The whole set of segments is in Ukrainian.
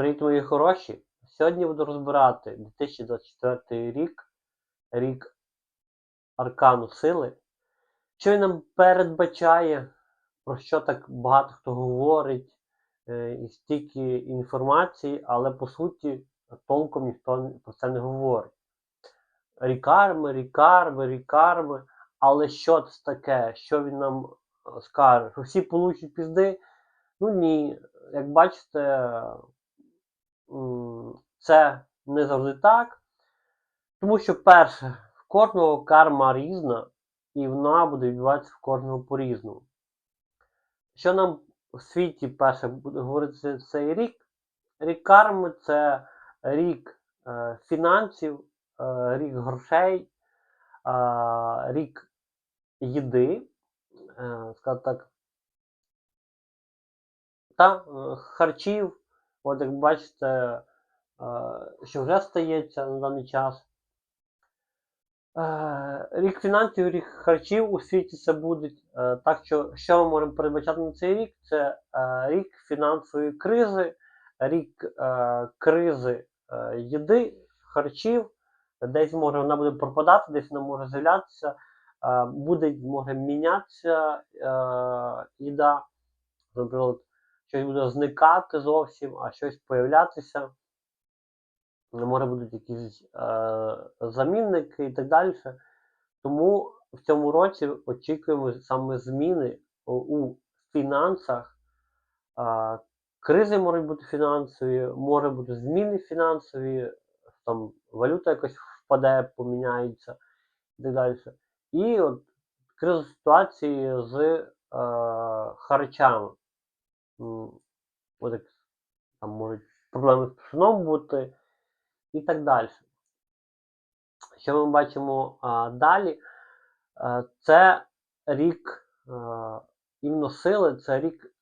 Привіт, мої хороші! Сьогодні буду розбирати 2024 рік, рік Аркану Сили. Що він нам передбачає, про що так багато хто говорить, е, і стільки інформації, але по суті толком ніхто про це не говорить. Рікарми, рікарми, рікарми. Але що це таке? Що він нам е, скаже? Що всі получать пізди? Ну ні. Як бачите, це не завжди так. Тому що, перше, в кожного карма різна, і вона буде відбуватися в кожного по-різному. Що нам в світі перше буде говорити цей рік? Рік карми це рік е, фінансів, е, рік грошей, е, рік їди, е, так, та е, харчів. От як бачите, е, що вже стається на даний час. Е, Рік фінансів, рік харчів у світі це буде. Так що, що ми можемо передбачати на цей рік? Це е, рік фінансової кризи, рік кризи їди, харчів. Десь може вона буде пропадати, десь вона може з'являтися, буде може мінятися їда. Наприклад, щось буде зникати зовсім, а щось появлятися. Може будуть якісь е, замінники і так далі. Тому в цьому році очікуємо саме зміни у, фінансах. Е, кризи можуть бути фінансові, може бути зміни фінансові, там валюта якось впаде, поміняється і так далі. І от криза ситуації з е, харчами. От там можуть проблеми з пшеном бути і так далі. Що ми бачимо а, далі? А, це рік а, іменно сили, це рік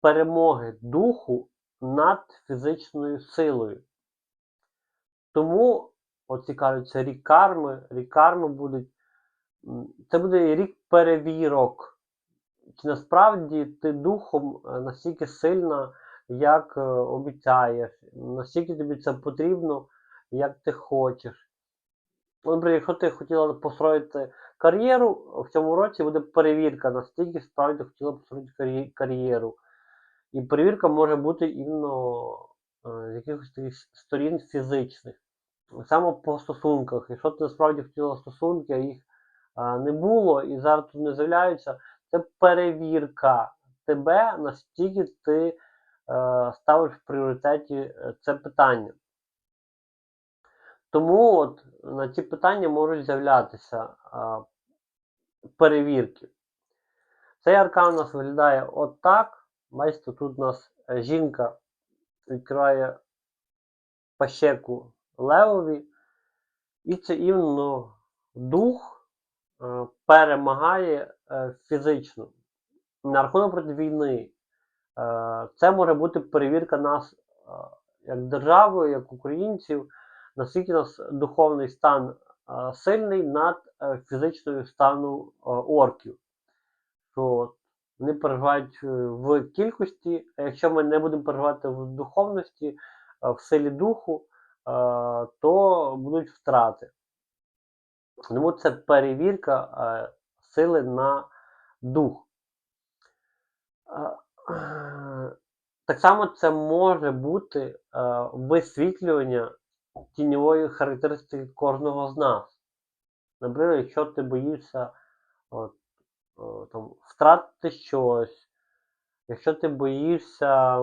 перемоги духу над фізичною силою. Тому, оці кажуть, це рік карми, рік карми будуть. Це буде рік перевірок. Чи насправді ти духом е, настільки сильна, як е, обіцяєш, настільки тобі це потрібно, як ти хочеш. Ну, Наприклад, якщо ти хотіла построїти кар'єру, в цьому році буде перевірка, наскільки справді ти хотіла построїти кар'єру. І перевірка може бути іменно е, з якихось таких сторін фізичних. Саме по стосунках. Якщо ти насправді хотіла стосунки, а їх е, не було і зараз тут не з'являються, це перевірка тебе, настільки ти е, ставиш в пріоритеті е, це питання. Тому от на ці питання можуть з'являтися а, перевірки. Цей аркан у нас виглядає отак. Бачите, тут у нас е, жінка відкриває пащеку левові, і це іменно дух е, перемагає е, фізично. На рахунок проти війни. Е, це може бути перевірка нас е, як держави, як українців наскільки нас духовний стан сильний над фізичною стану а, орків. Що вони переживають в кількості, а якщо ми не будемо переживати в духовності, в силі духу, то будуть втрати. Тому це перевірка а, сили на дух. А, Так само це може бути а, висвітлювання тіньової характеристики кожного з нас. Наприклад, якщо ти боїшся от, о, там, втратити щось, якщо ти боїшся,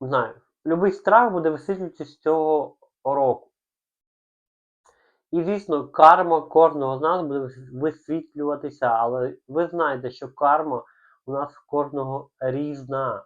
не знаю, будь-який страх буде висвітлюватися з цього року. І, звісно, карма кожного з нас буде висвітлюватися, але ви знаєте, що карма у нас кожного різна.